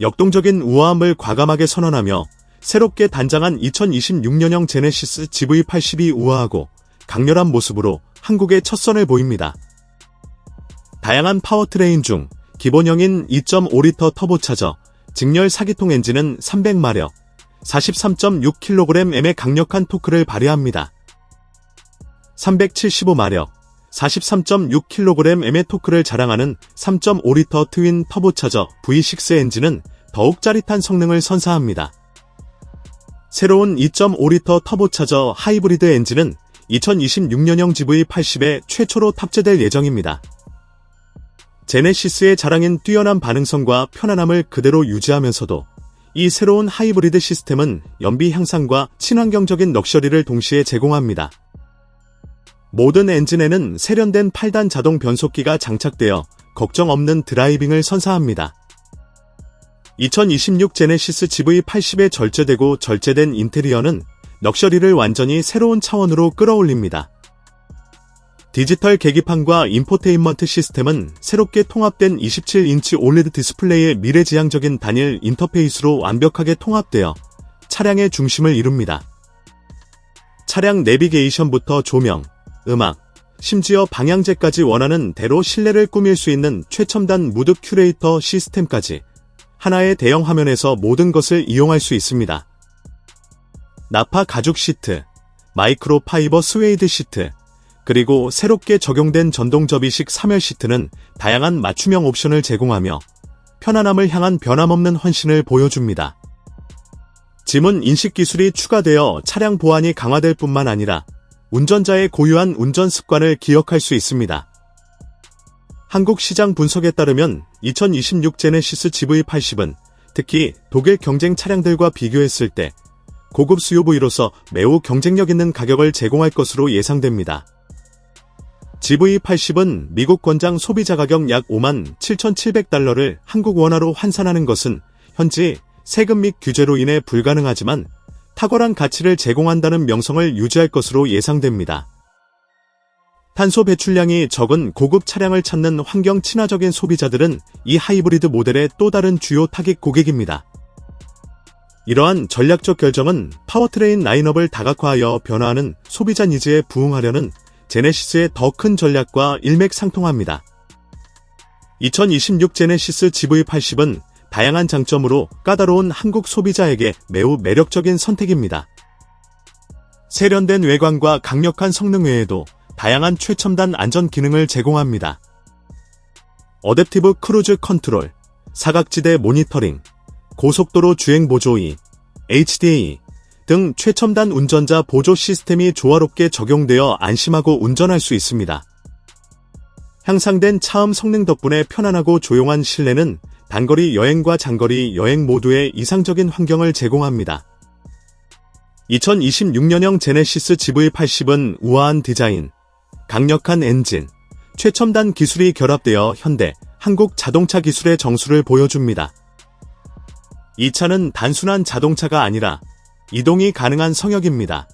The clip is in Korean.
역동적인 우아함을 과감하게 선언하며 새롭게 단장한 2026년형 제네시스 GV80이 우아하고 강렬한 모습으로 한국의 첫 선을 보입니다. 다양한 파워트레인 중 기본형인 2.5리터 터보차저 직렬 사기통 엔진은 300마력, 43.6kgm의 강력한 토크를 발휘합니다. 375마력, 43.6kgm의 토크를 자랑하는 3.5리터 트윈 터보차저 V6 엔진은 더욱 짜릿한 성능을 선사합니다. 새로운 2.5리터 터보차저 하이브리드 엔진은 2026년형 GV80에 최초로 탑재될 예정입니다. 제네시스의 자랑인 뛰어난 반응성과 편안함을 그대로 유지하면서도 이 새로운 하이브리드 시스템은 연비 향상과 친환경적인 럭셔리를 동시에 제공합니다. 모든 엔진에는 세련된 8단 자동 변속기가 장착되어 걱정 없는 드라이빙을 선사합니다. 2026 제네시스 GV80에 절제되고 절제된 인테리어는 럭셔리를 완전히 새로운 차원으로 끌어올립니다. 디지털 계기판과 인포테인먼트 시스템은 새롭게 통합된 27인치 올레드 디스플레이의 미래지향적인 단일 인터페이스로 완벽하게 통합되어 차량의 중심을 이룹니다. 차량 내비게이션부터 조명, 음악, 심지어 방향제까지 원하는 대로 실내를 꾸밀 수 있는 최첨단 무드 큐레이터 시스템까지 하나의 대형 화면에서 모든 것을 이용할 수 있습니다. 나파 가죽 시트, 마이크로 파이버 스웨이드 시트, 그리고 새롭게 적용된 전동 접이식 3열 시트는 다양한 맞춤형 옵션을 제공하며 편안함을 향한 변함없는 헌신을 보여줍니다. 지문 인식 기술이 추가되어 차량 보안이 강화될 뿐만 아니라 운전자의 고유한 운전 습관을 기억할 수 있습니다. 한국 시장 분석에 따르면 2026 제네시스 GV80은 특히 독일 경쟁 차량들과 비교했을 때 고급 수요 부위로서 매우 경쟁력 있는 가격을 제공할 것으로 예상됩니다. GV80은 미국 권장 소비자 가격 약 5만 7,700달러를 한국 원화로 환산하는 것은 현지 세금 및 규제로 인해 불가능하지만 탁월한 가치를 제공한다는 명성을 유지할 것으로 예상됩니다. 탄소 배출량이 적은 고급 차량을 찾는 환경 친화적인 소비자들은 이 하이브리드 모델의 또 다른 주요 타깃 고객입니다. 이러한 전략적 결정은 파워트레인 라인업을 다각화하여 변화하는 소비자 니즈에 부응하려는 제네시스의 더 큰 전략과 일맥상통합니다. 2026 제네시스 GV80은 다양한 장점으로 까다로운 한국 소비자에게 매우 매력적인 선택입니다. 세련된 외관과 강력한 성능 외에도 다양한 최첨단 안전 기능을 제공합니다. 어댑티브 크루즈 컨트롤, 사각지대 모니터링, 고속도로 주행 보조 2, HDA 등 최첨단 운전자 보조 시스템이 조화롭게 적용되어 안심하고 운전할 수 있습니다. 향상된 차음 성능 덕분에 편안하고 조용한 실내는 단거리 여행과 장거리 여행 모두에 이상적인 환경을 제공합니다. 2026년형 제네시스 GV80은 우아한 디자인, 강력한 엔진, 최첨단 기술이 결합되어 현대, 한국 자동차 기술의 정수를 보여줍니다. 이 차는 단순한 자동차가 아니라 이동이 가능한 성역입니다.